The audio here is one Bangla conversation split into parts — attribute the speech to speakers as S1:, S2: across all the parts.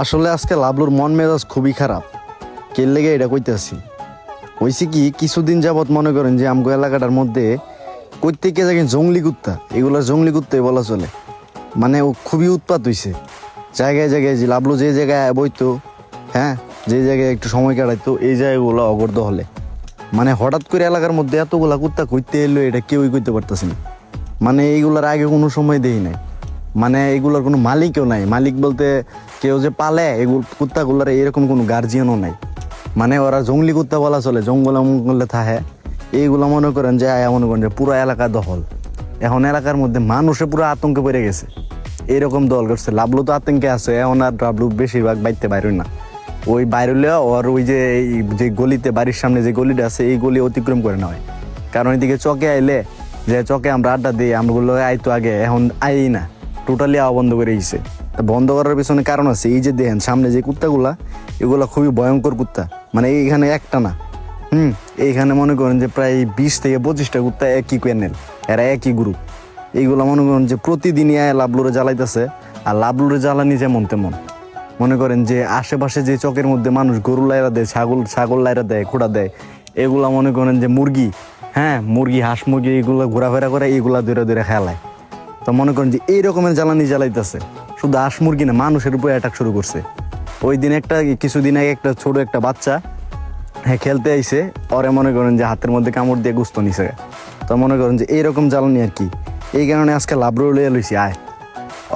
S1: আসলে আজকে লাবলুর মন মেজাজ খুবই খারাপ। কের লেগে এটা কইতেছি? হয়েছে কি, কিছুদিন যাবৎ মনে করেন যে আমগো এলাকাটার মধ্যে প্রত্যেকে দেখেন জঙ্গলি কুত্তা, এগুলো জঙ্গলি কুত্তাই বলা চলে। মানে ও খুবই উৎপাত হইছে। জায়গায় জায়গায় যে লাবলু যে জায়গায় বইতো হ্যাঁ যে জায়গায় একটু সময় কাটাইতো, এই জায়গাগুলো অগর্দ হলে মানে হঠাৎ করে এলাকার মধ্যে এতগুলা কুত্তা কইতে এলো, এটা কেউই কইতে পারতেছে না। মানে এইগুলার আগে কোনো সময় দেই নাই। মানে এগুলোর কোনো মালিকও নাই। মালিক বলতে কেউ যে পালে, এগুলো কুত্তাগুলোর এরকম কোনো গার্জিয়ানও নাই। মানে ওরা জঙ্গলি কুত্তা বলা চলে, জঙ্গল মঙ্গলে থাহে। এইগুলো মনে করেন যে, আয়া মনে করেন যে পুরো এলাকা দখল। এখন এলাকার মধ্যে মানুষে পুরো আতঙ্কে পড়ে গেছে। এরকম দল করছে। লাভলু তো আতঙ্কে আছে, এখন আর লাভলু বেশিরভাগ বাইতে বাইরে না। ওই বাইরে ওর ওই যে, এই যে গলিতে, বাড়ির সামনে যে গলিটা আছে, এই গলি অতিক্রম করে না হয়। কারণ এদিকে চকে আইলে, যে চকে আমরা আড্ডা দিই আমগুলো আইতো আগে, এখন আই না। টোটালি আওয়া বন্ধ করে দিয়েছে তা বন্ধ করার পিছনে কারণ আছে, এই যে দেখেন সামনে যে কুত্তাগুলা, এগুলা খুবই ভয়ঙ্কর কুত্তা। মানে এইখানে একটা না। হুম, এইখানে মনে করেন যে প্রায় বিশ থেকে পঁচিশটা কুত্তা একই প্যানেল এরা একই গ্রুপ এইগুলা মনে করেন যে প্রতিদিনই আয় লাভলুরে জ্বালাইতেছে, আর লাভলুরে জ্বালানি যেমন তেমন। মনে করেন যে আশেপাশে যে চকের মধ্যে মানুষ গরু লাইরা দেয়, ছাগল ছাগল লাইরা দেয় খোড়া দেয়, এগুলা মনে করেন যে মুরগি হ্যাঁ মুরগি, হাঁস মুরগি, এগুলো ঘোরাফেরা করে, এগুলা ধরে ধরে খেলায়। তো মনে করেন যে এই রকমের জ্বালানি জ্বালাইতেছে। শুধু হাঁস মুরগি না, মানুষের উপরে অ্যাটাক শুরু করছে। ওই দিন একটা, কিছুদিন আগে একটা ছোট একটা বাচ্চা হ্যাঁ খেলতে আইসে ওরে মনে করেন যে হাতের মধ্যে কামড় দিয়ে গুস্ত নিছে। তো মনে করেন যে এইরকম জ্বালানি আর কি। এই কারণে আজকে লাভরু লিয়ে লইছি, আয়।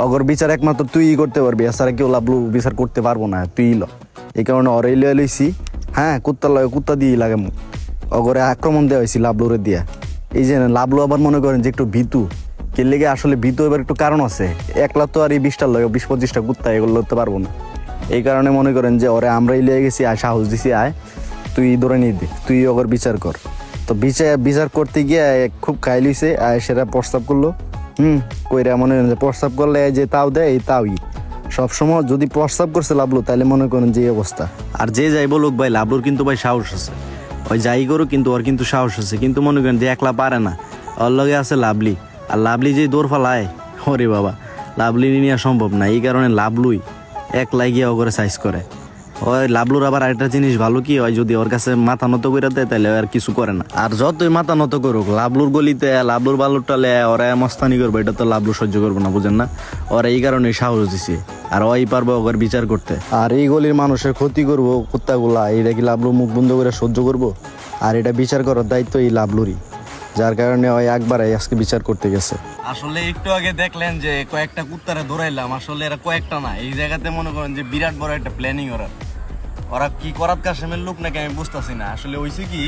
S1: অগর বিচার একমাত্র তুই করতে পারবি, এছাড়া কেউ লাভলু বিচার করতে পারব না তুই ল। এই কারণে অরে লিয়ে লইছি হ্যাঁ কুত্তা লয় কুত্তা দিয়ে লাগে অগরে আক্রমণ দেওয়া হয়েছি লাভলুরে দিয়া। এই যে লাভলু আবার মনে করেন যে একটু ভীতু কে লেগে আসলে ভীতু এবার একটু কারণ আছে? একলা তো আর এই বিশটার লয় বিশ পঁচিশটা কুত্তা এগুলো করতে পারব না। এই কারণে মনে করেন যে ওরে আমরাই লিয়ে গেছি, আয়, সাহস দিছি, আয়, তুই ধরে নিয়ে দে, তুই ওগর বিচার কর। তো বিচার বিচার করতে গিয়ে খুব খাই লইছে আয় সেটা প্রস্তাব করল। হুম, কইরা মনে করেন যে প্রস্তাব করলে যে তাও দেয় এই তাওই। সবসময় যদি প্রস্তাব করছে লাভলু তাহলে মনে করেন যে অবস্থা। আর যে যাই বলুক ভাই লাভলুর কিন্তু ভাই সাহস আছে। ওই যাই করুক কিন্তু ওর কিন্তু সাহস আছে। কিন্তু মনে করেন যে একলা পারে না। ওর লগে আছে লাভলি আর লাভলি যে দৌড় ফালায়, ওরে বাবা, লাভলি নিয়ে সম্ভব না, এই কারণে লাভলুই একলাই গিয়ে ওগরে সাইজ করে। ওই লাভলুর আবার আরেকটা জিনিস ভালো কি হয়, যদি ওর কাছে মাথা নত করে দেয় তাহলে আর কিছু করে না। আর যতই মাথা নত করুক, লাভলুর গলিতে, লাভলুর বালুর টালে ওরা মস্তানি করব, এটা তো লাভলু সহ্য করব না, বুঝেন না? ওরা এই কারণে সাহস দিছে। আর ওই পারব ওর বিচার করতে। আর এই গলির মানুষের ক্ষতি করব কুত্তাগুলা এটা কি লাভলু মুখ বন্ধ করে সহ্য করব? আর এটা বিচার করার দায়িত্ব এই লাভলুরই। যার কারণে ওই একবার আজকে বিচার করতে গেছে।
S2: আসলে একটু আগে দেখলেন যে কয়েকটা কুত্তারে ধরাইলাম, আসলে এরা কয়েকটা না। এই জায়গাতে মনে করেন যে বিরাট বড় একটা প্ল্যানিং ওরা। ওরা কি করাত কাশেমের লোক নাকি আমি বুঝতেছি না। আসলে হয়েছে কি,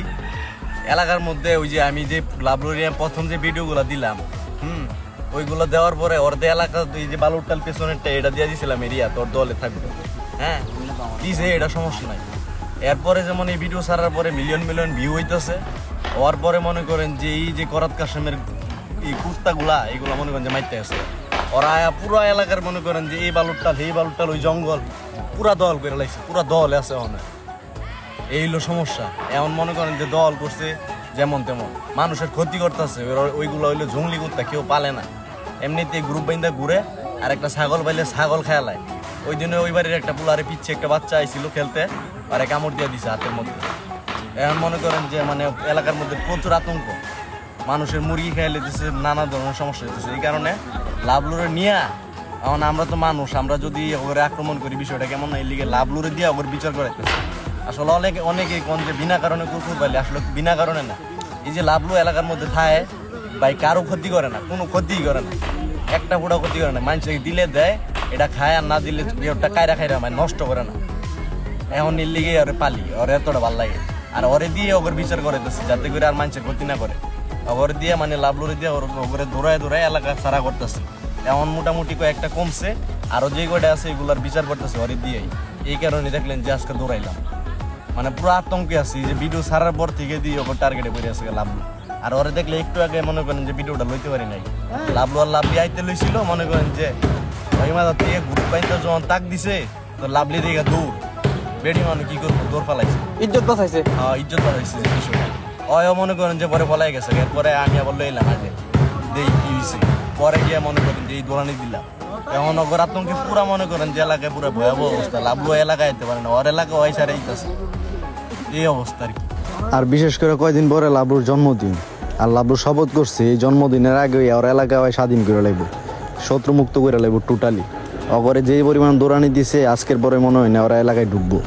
S2: এলাকার মধ্যে ওই যে আমি যে লাভলোরিয়া প্রথম যে ভিডিওগুলো দিলাম, হুম, ওইগুলো দেওয়ার পরে অর্ধে এলাকা এই যে বালুরটাল পেছনেরটা, এটা দিয়ে দিয়েছিলাম এরিয়া, তোর দলে থাকবে। হ্যাঁ দিছে, এটা সমস্যা নাই। এরপরে যেমন এই ভিডিও ছাড়ার পরে মিলিয়ন মিলিয়ন ভিউ হইতেছে। হওয়ার পরে মনে করেন যে এই যে করাত কাশেমের এই কুত্তাগুলা এইগুলা মনে করেন যে মাইতে আছে ওরা পুরো এলাকার মনে করেন যে এই বালুরটাল এই বালুরটাল, ওই জঙ্গল, পুরা দল করে লাগছে পুরা দল আছে অনেক এই হলো সমস্যা। এমন মনে করেন যে দল করছে যেমন তেমন। মানুষের ক্ষতি করতেছে ওইগুলো হইল জঙ্গলি কুত্তা, কেউ পালে না। এমনিতে গ্রুপ বাইন্দা ঘুরে আর একটা ছাগল পাইলে ছাগল খেয়ালায় ওই দিনে ওই বাড়ির একটা পুলারে পিচ্ছে একটা বাচ্চা আইছিল খেলতে আর কামড় দিয়ে দিছে হাতের মধ্যে। এখন মনে করেন যে মানে এলাকার মধ্যে প্রচুর আতঙ্ক। মানুষের মুরগি খেয়ে দিতেছে নানা ধরনের সমস্যা হইতেছে। এই কারণে লাভলুরে নিয়ে, এখন আমরা তো মানুষ, আমরা যদি ওরে আক্রমণ করি, বিষয়টা কেমন এই লিগে লাভলুরে দিয়ে ওর বিচার করাইতেছে। আসলে অনেকে, অনেকেই কোন যে বিনা কারণে কুকুর পাইলে আসলে বিনা কারণে না। এই যে লাভলু এলাকার মধ্যে থায়, ভাই কারও ক্ষতি করে না, কোনো ক্ষতিই করে না। একটা ফুটা ক্ষতি করে না। মানুষকে দিলে দেয়, এটা খায়, আর না দিলে ওটা কায়রা খাইরা মানে নষ্ট করে না। এখন এর লিগে পালি, ওরে এতটা ভালো লাগে। আর ওরে দিয়ে ওর বিচার করে দিচ্ছে যাতে করে আর মানুষের ক্ষতি না করে। ওরে দিয়ে মানে লাভলুরে দিয়ে ওর ওরে দৌড়ায় দৌড়ায় এলাকা সারা করতেছে। এমন মোটামুটি কয়েকটা কমছে, আরও যে কয়টা আছে এগুলার বিচার করতেছে ওরে দিয়েই। এই কারণে দেখলেন যে আজকে দৌড়াইলাম। মানে পুরো আতঙ্কে আছি যে ভিডিও সারার পর থেকে দিয়ে ওকে টার্গেটে পড়ে আছে লাভলু আর ওরে দেখলে একটু আগে মনে করেন যে ভিডিওটা লইতে পারি নাই। লাভলু আর লাভলি আইতে লইছিল, মনে করেন যে থেকে গ্রুপ পাইতে যখন তাক দিছে, তো লাভলি দিকে দৌড়। বেডি মানুষ কি করব দৌড় পালাইছে
S3: ইজ্জত বাঁচাইছে।
S2: হ্যাঁ ইজ্জত হয়েছে যে বিষয়টা। অয় মনে করেন যে পরে পলাই গেছে এরপরে আমি আবার লইলাম আগে। দেই কি হয়েছে পরে গিয়ে মনে করেন যে এই দোলানি দিলাম। এখন অগর আতঙ্কে পুরা মনে করেন যে এলাকায় পুরো ভয়াবহ অবস্থা। লাভলু এলাকায় যেতে পারে না ওর এলাকা ওই সারে এই অবস্থা আর কি।
S1: আর বিশেষ করে কয়দিন পরে লাবুর জন্মদিন। আর লাবু শপথ করছে এই জন্মদিনের আগে ওর এলাকায় স্বাধীন করে লাগবো শত্রুমুক্ত করে লাগবো টোটালি অগরে যেই পরিমাণ দৌড়ানি দিছে আজকের পরে মনে হয় না ওরা এলাকায় ঢুকবো।